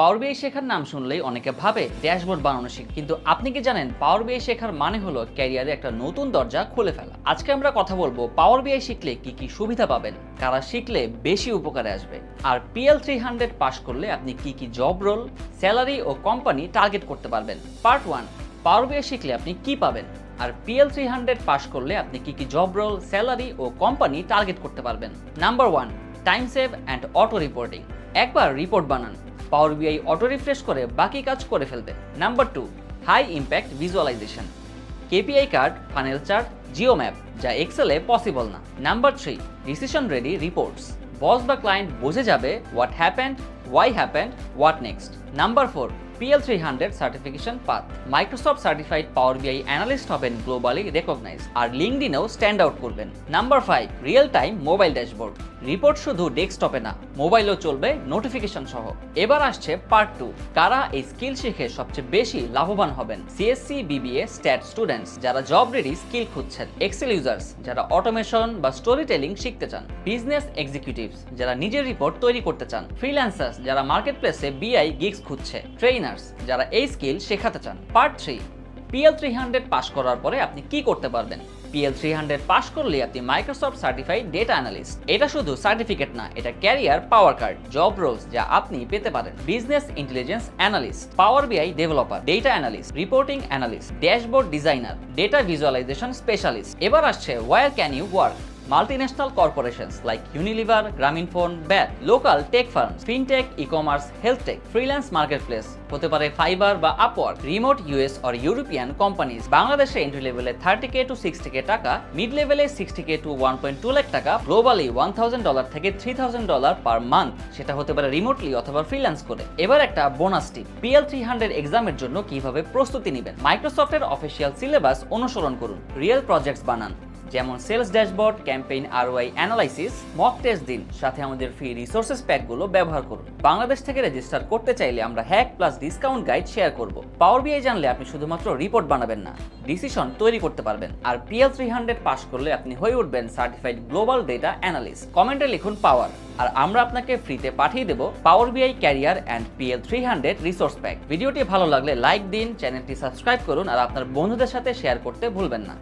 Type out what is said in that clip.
পাওয়ার বিআই শেখার নাম শুনলেই অনেকে ভাবে, ড্যাশবোর্ড বানানো শিখ। কিন্তু আপনি কি জানেন পাওয়ার বিআই শেখার মানে হলো ক্যারিয়ারে একটা নতুন দরজা খুলে ফেলা। আজকে আমরা কথা বলব পাওয়ার বিআই শিখলে কি কি সুবিধা পাবেন, কারা শিখলে বেশি উপকারে আসবে, আর পিএল থ্রি হান্ড্রেড পাস করলে আপনি কি কি জব রোল স্যালারি ও কোম্পানি টার্গেট করতে পারবেন। পার্ট ওয়ান পাওয়ার বিআই শিখলে আপনি কি পাবেন, আর পিএল থ্রি হান্ড্রেড পাস করলে আপনি কি কি জব রোল স্যালারি ও কোম্পানি টার্গেট করতে পারবেন। Number one time save and auto reporting একবার রিপোর্ট বানান। পাওয়ার বিআই অটো রিফ্রেশ করে বাকি কাজ করে ফেলবে। Number two high impact visualisation KPI card funnel chart geo map যা এক্সেলে পসিবল না। Number three decision ready reports boss বা ক্লায়েন্ট বোঝে যাবে what happened why happened what next number four PL three hundred certification path Microsoft certified power BI analyst হবেন globally recognise আর লিঙ্কডিনেও stand out করবেন। Number five real time mobile dashboard report শুধু ডেস্কটপে না মোবাইলেও চলবে নোটিফিকেশন সহ। এবার আসছে পার্ট টু কারা এই স্কিল শিখে সবচেয়ে বেশি লাভবান হবেন? সিএসসি বিবিএ স্ট্যাট স্টুডেন্টস যারা জব রেডি স্কিল খুঁজছেন। এক্সেল ইউজার্স যারা অটোমেশন বা স্টোরি টেলিং শিখতে চান। বিজনেস এক্সিকিউটিভস যারা নিজের রিপোর্ট তৈরি করতে চান। ফ্রিল্যান্সার্স যারা মার্কেট প্লেসে বিআই গিগস খুঁজছে। ট্রেনার্স যারা এই স্কিল শেখাতে চান। Part three, PL three hundred pass করার পরে আপনি কি করতে পারবেন? পিএল থ্রি হান্ড্রেড পাস করলে আপনি মাইক্রোসফট সার্টিফাইড ডেটা অ্যানালিস্ট। এটা শুধু সার্টিফিকেট না, এটা career power card, job roles যা আপনি পেতে পারেন। Business intelligence analyst, power BI developer, data analyst, reporting analyst, dashboard designer, data visualisation specialist. এবার আসছে where can you work? Multinational corporations like Unilever, Grameenphone, BAT, local tech firms, fintech, e-commerce, health tech, freelance marketplace, হতে পারে Fiverr বা Upwork remote US or European companies বাংলাদেশে entry লেভেলে thirty K to sixty K টাকা mid লেভেলে sixty K to one point two lakh টাকা globally one thousand dollar থেকে three thousand dollar per month সেটা হতে পারে রিমোটলি অথবা ফ্রিল্যান্স করে। এবার একটা bonus tip PL three hundred এক্সামের জন্য কীভাবে প্রস্তুতি নেবেন? মাইক্রোসফটের অফিসিয়াল সিলেবাস অনুসরণ করুন। রিয়েল প্রজেক্টস বানান। যেমন sales dashboard campaign ROI analysis mock test দিন, সাথে আমাদের ফ্রি রিসোর্সেস প্যাকগুলো ব্যবহার করুন। বাংলাদেশ থেকে রেজিস্টার করতে চাইলে আমরা hack plus discount guide share করব। পাওয়ার বিআই জানলে আপনি শুধুমাত্র রিপোর্ট বানাবেন না ডিসিশন তৈরি করতে পারবেন। আর পিএল থ্রি হান্ড্রেড পাস করলে আপনি হয়ে উঠবেন সার্টিফাইড গ্লোবাল ডেটা অ্যানালিস্ট কমেন্টে লিখুন পাওয়ার আর আমরা আপনাকে ফ্রিতে পাঠিয়ে দেবো power BI career and PL three hundred resource pack ভিডিওটি ভালো লাগলে লাইক দিন চ্যানেলটি সাবস্ক্রাইব করুন আর আপনার বন্ধুদের সাথে শেয়ার করতে ভুলবেন না।